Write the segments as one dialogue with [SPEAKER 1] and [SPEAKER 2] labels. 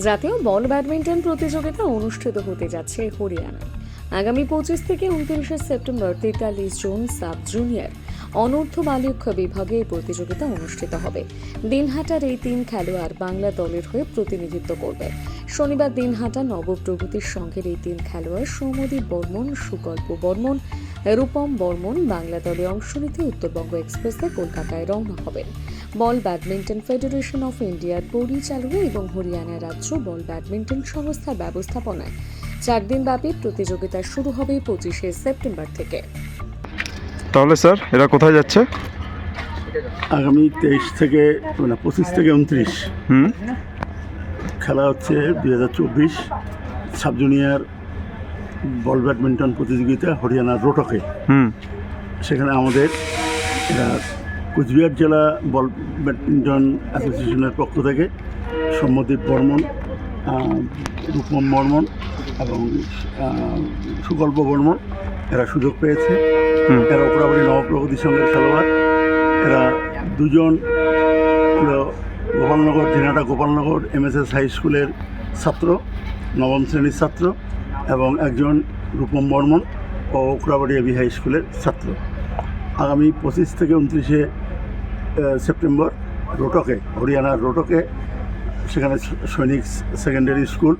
[SPEAKER 1] জাতীয় বল ব্যাডমিন্টন প্রতিযোগিতা অনুষ্ঠিত হতে যাচ্ছে হরিয়ানায়। আগামী পঁচিশ থেকে উনত্রিশে সেপ্টেম্বর তেতাল্লিশ জুন সাব জুনিয়র অনূর্ধ্ব বালক বিভাগে এই প্রতিযোগিতা অনুষ্ঠিত হবে। দিনহাটার এই তিন খেলোয়াড় বাংলা দলের হয়ে প্রতিনিধিত্ব করবে। শনিবার দিনহাটা নবপ্রগতির সঙ্গের এই তিন খেলোয়াড় সৌমদীপ বর্মন, সুকল্প বর্মন, রূপম বর্মন বাংলা দলে অংশ নিতে উত্তরবঙ্গ এক্সপ্রেসে কলকাতায় রওনা হবেন। বল ব্যাডমিন্টন ফেডারেশন অফ ইন্ডিয়ার পরিচালনা এবং হরিয়ানা রাজ্য বল ব্যাডমিন্টন সংস্থার ব্যবস্থাপনায়। চার দিনব্যাপী প্রতিযোগিতা শুরু হবে পঁচিশে সেপ্টেম্বর থেকে।
[SPEAKER 2] তাহলে স্যার এরা কোথায় যাচ্ছে?
[SPEAKER 3] আগামী তেইশ থেকে মানে পঁচিশ থেকে উনত্রিশ।
[SPEAKER 2] হুম।
[SPEAKER 3] খেলা হচ্ছে দুই হাজার চব্বিশ সাব জুনিয়র বল ব্যাডমিন্টন প্রতিযোগিতা হরিয়ানার রোটকে।
[SPEAKER 2] হুম।
[SPEAKER 3] সেখানে আমাদের আহ, কুচবিহার জেলা বল ব্যাডমিন্টন অ্যাসোসিয়েশনের পক্ষ থেকে সম্মদীপ বর্মন রূপম বর্মন এবং সুকল্প বর্মন এরা সুযোগ পেয়েছে। এরা ওপরাবাড়ি নবপ্রগতির সঙ্গে খেলোয়াড়। এরা দুজন হলো গোপালনগর জেনাটা গোপালনগর এমএসএস হাই স্কুলের ছাত্র নবম শ্রেণির ছাত্র এবং একজন রূপম বর্মন ও ওকরাবাড়ি এবি হাই স্কুলের ছাত্র। আগামী পঁচিশ থেকে উনত্রিশে সেপ্টেম্বর রোটকে হরিয়ানার রোটকে সেখানে সৈনিক সেকেন্ডারি স্কুল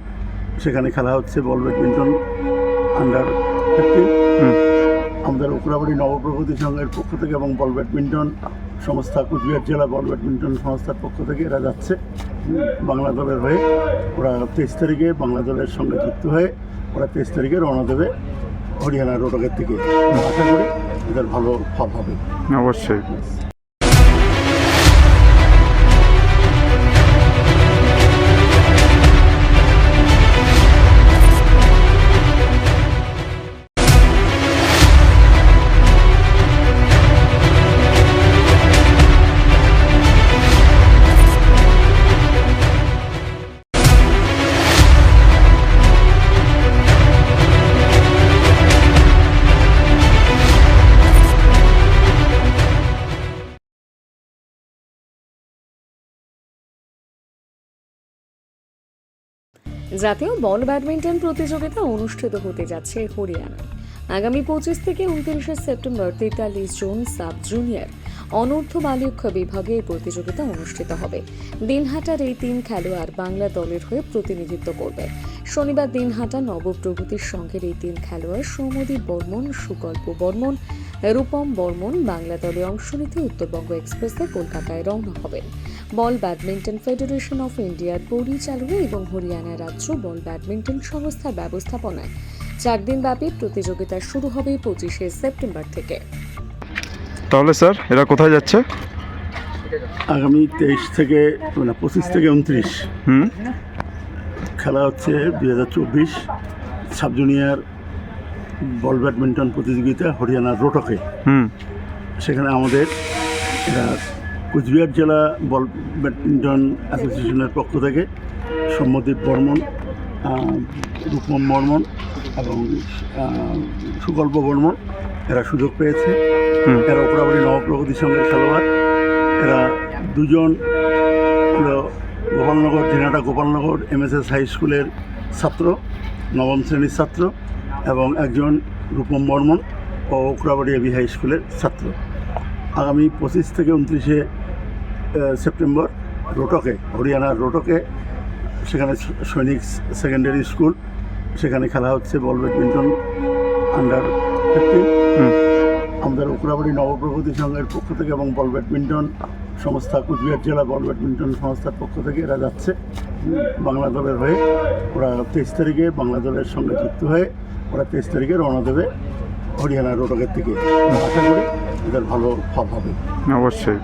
[SPEAKER 3] সেখানে খেলা হচ্ছে বল ব্যাডমিন্টন আন্ডার ফিফটিন আমাদের ওকরাবাড়ি নবপ্রগতি সংঘের পক্ষ থেকে এবং বল ব্যাডমিন্টন সংস্থা কুচবিহার জেলা বল ব্যাডমিন্টন সংস্থার পক্ষ থেকে এরা যাচ্ছে। বাংলা দলের হয়ে ওরা তেইশ তারিখে বাংলা দলের সঙ্গে যুক্ত হয়ে ওরা তেইশ তারিখে রওনা দেবে হরিয়ানা রোটকের থেকে আশা করি এদের ভালো ফল হবে।
[SPEAKER 2] অবশ্যই।
[SPEAKER 1] জাতীয় বল ব্যাডমিন্টন প্রতিযোগিতা অনুষ্ঠিত হতে যাচ্ছে হরিয়ানায়। আগামী পঁচিশ থেকে উনত্রিশে সেপ্টেম্বর তেতাল্লিশ জুন সাব জুনিয়র অনূর্ধ্ব বালক বিভাগে এই প্রতিযোগিতা অনুষ্ঠিত হবে। দিনহাটার এই তিন খেলোয়াড় বাংলা দলের হয়ে প্রতিনিধিত্ব করবে। শনিবার দিনহাটা নবপ্রগতির সঙ্গের এই তিন খেলোয়াড় সৌমদীপ বর্মন, সুকল্প বর্মন, রূপম বর্মন বাংলা দলে অংশ নিতে উত্তরবঙ্গ এক্সপ্রেসে কলকাতায় রওনা হবেন। বল ব্যাডমিন্টন ফেডারেশন অফ ইন্ডিয়ার পরিচালনা এবং হরিয়ানা রাজ্য বল ব্যাডমিন্টন সংস্থার ব্যবস্থাপনায়। চার দিনব্যাপী প্রতিযোগিতা শুরু হবে পঁচিশে সেপ্টেম্বর থেকে।
[SPEAKER 2] তাহলে স্যার এরা কোথায় যাচ্ছে?
[SPEAKER 3] আগামী তেইশ থেকে মানে পঁচিশ থেকে উনত্রিশ।
[SPEAKER 2] হুম।
[SPEAKER 3] খেলা হচ্ছে দুই হাজার চব্বিশ সাব জুনিয়র বল ব্যাডমিন্টন প্রতিযোগিতা হরিয়ানার রোটকে।
[SPEAKER 2] হুম।
[SPEAKER 3] সেখানে আমাদের আহ, কুচবিহার জেলা বল ব্যাডমিন্টন অ্যাসোসিয়েশনের পক্ষ থেকে সম্মদীপ বর্মন রূপম বর্মন এবং সুকল্প বর্মন এরা সুযোগ পেয়েছে। এরা ওপরাবাড়ি নবপ্রগতির সঙ্গে খেলোয়াড়। এরা দুজন হলো গোপালনগর জেনাটা গোপালনগর এম এস হাই স্কুলের ছাত্র নবম শ্রেণির ছাত্র এবং একজন রূপম বর্মন ও ওকরাবাড়ি এবি হাই স্কুলের ছাত্র। আগামী পঁচিশ থেকে উনত্রিশে সেপ্টেম্বর রোটকে হরিয়ানার রোটকে সেখানে সৈনিক সেকেন্ডারি স্কুল সেখানে খেলা হচ্ছে বল ব্যাডমিন্টন আন্ডার ফিফটিন আমাদের ওকরাবাড়ি নবপ্রগতি সংঘের পক্ষ থেকে এবং বল ব্যাডমিন্টন সংস্থা কুচবিহার জেলা বল ব্যাডমিন্টন সংস্থার পক্ষ থেকে এরা যাচ্ছে বাংলা দলের হয়ে। ওরা তেইশ তারিখে বাংলা দলের সঙ্গে যুক্ত হয়ে ওরা তেইশ তারিখে রওনা দেবে হরিয়ানা রোটকের থেকে আশা করি এদের ভালো ফল হবে।
[SPEAKER 2] অবশ্যই।